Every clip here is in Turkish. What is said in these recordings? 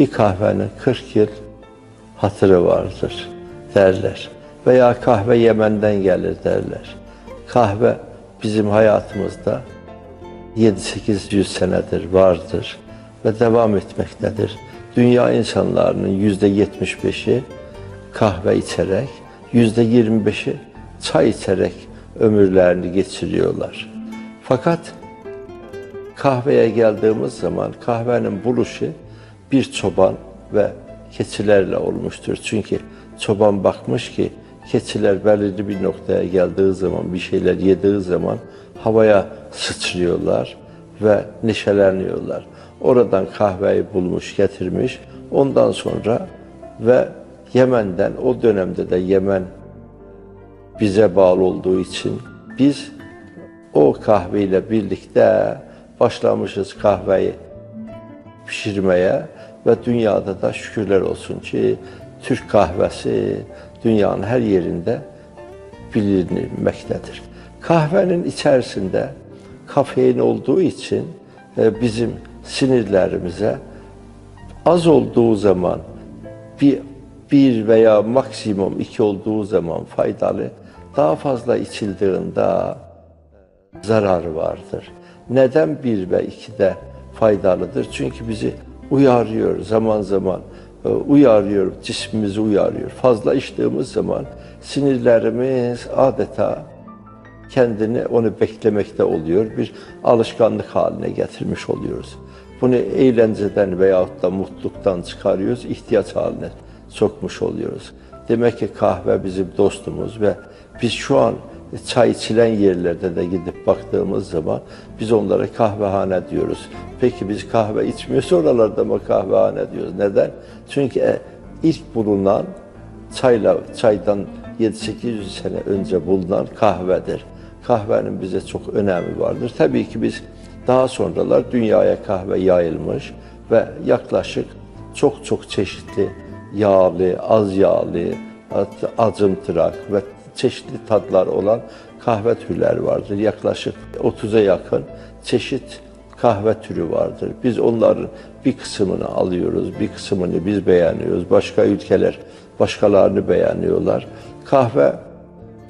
bir kahvenin 40 yıl hatırı vardır derler. Veya kahve Yemen'den gelir derler. Kahve bizim hayatımızda 7-800 senedir vardır ve devam etmektedir. Dünya insanlarının yüzde 75'i kahve içerek, yüzde 25'i çay içerek ömürlerini geçiriyorlar. Fakat kahveye geldiğimiz zaman kahvenin buluşu bir çoban ve keçilerle olmuştur. Çünkü çoban bakmış ki keçiler belirli bir noktaya geldiği zaman, bir şeyler yediği zaman havaya sıçrıyorlar ve neşeleniyorlar. Oradan kahveyi bulmuş, getirmiş. Ondan sonra ve Yemen'den, o dönemde de Yemen bize bağlı olduğu için biz o kahveyle birlikte başlamışız kahveyi pişirmeye ve dünyada da şükürler olsun ki Türk kahvesi dünyanın her yerinde bilinmektedir. Kahvenin içerisinde kafein olduğu için e, bizim sinirlerimize az olduğu zaman bir, bir veya maksimum iki olduğu zaman faydalı, daha fazla içildiğinde zararı vardır. Neden bir ve iki de faydalıdır? Çünkü bizi uyarıyor zaman zaman, e, uyarıyor, cismimizi uyarıyor. Fazla içtiğimiz zaman sinirlerimiz adeta kendini onu beklemekte oluyor. Bir alışkanlık haline getirmiş oluyoruz. Bunu eğlenceden veyahut da mutluluktan çıkarıyoruz, ihtiyaç haline sokmuş oluyoruz. Demek ki kahve bizim dostumuz ve biz şu an çay içilen yerlerde de gidip baktığımız zaman biz onlara kahvehane diyoruz. Peki biz kahve içmiyoruz oralarda mı kahvehane diyoruz? Neden? Çünkü e, ilk bulunan çayla çaydan 7-800 sene önce bulunan kahvedir. Kahvenin bize çok önemi vardır. Tabii ki biz daha sonralar dünyaya kahve yayılmış ve yaklaşık çok çok çeşitli yağlı, az yağlı, acımtırak ve çeşitli tadlar olan kahve türleri vardır. Yaklaşık 30'a yakın çeşit kahve türü vardır. Biz onların bir kısmını alıyoruz, bir kısmını biz beğeniyoruz. Başka ülkeler başkalarını beğeniyorlar. Kahve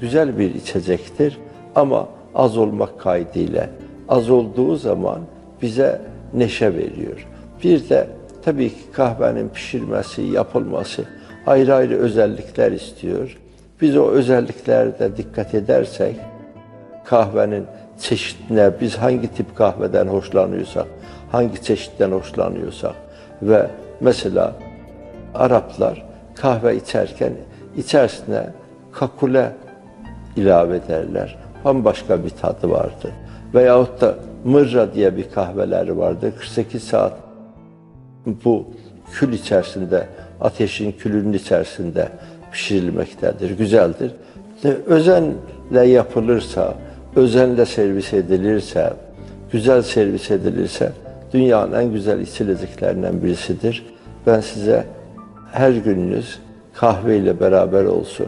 güzel bir içecektir ama az olmak kaydıyla. Az olduğu zaman bize neşe veriyor. Bir de tabii ki kahvenin pişirmesi, yapılması ayrı ayrı özellikler istiyor. Biz o özelliklerde dikkat edersek kahvenin çeşitine biz hangi tip kahveden hoşlanıyorsak, hangi çeşitten hoşlanıyorsak ve mesela Araplar kahve içerken içerisine kakule ilave ederler. Bambaşka bir tadı vardı. Veyahut da mırra diye bir kahveleri vardı. 48 saat bu kül içerisinde, ateşin külünün içerisinde pişirilmektedir, güzeldir. Özenle yapılırsa, özenle servis edilirse, güzel servis edilirse dünyanın en güzel içileceklerinden birisidir. Ben size her gününüz kahve ile beraber olsun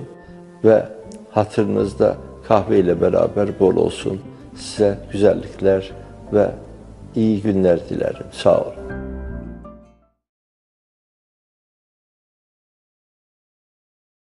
ve hatırınızda kahve ile beraber bol olsun. Size güzellikler ve iyi günler dilerim. Sağ olun.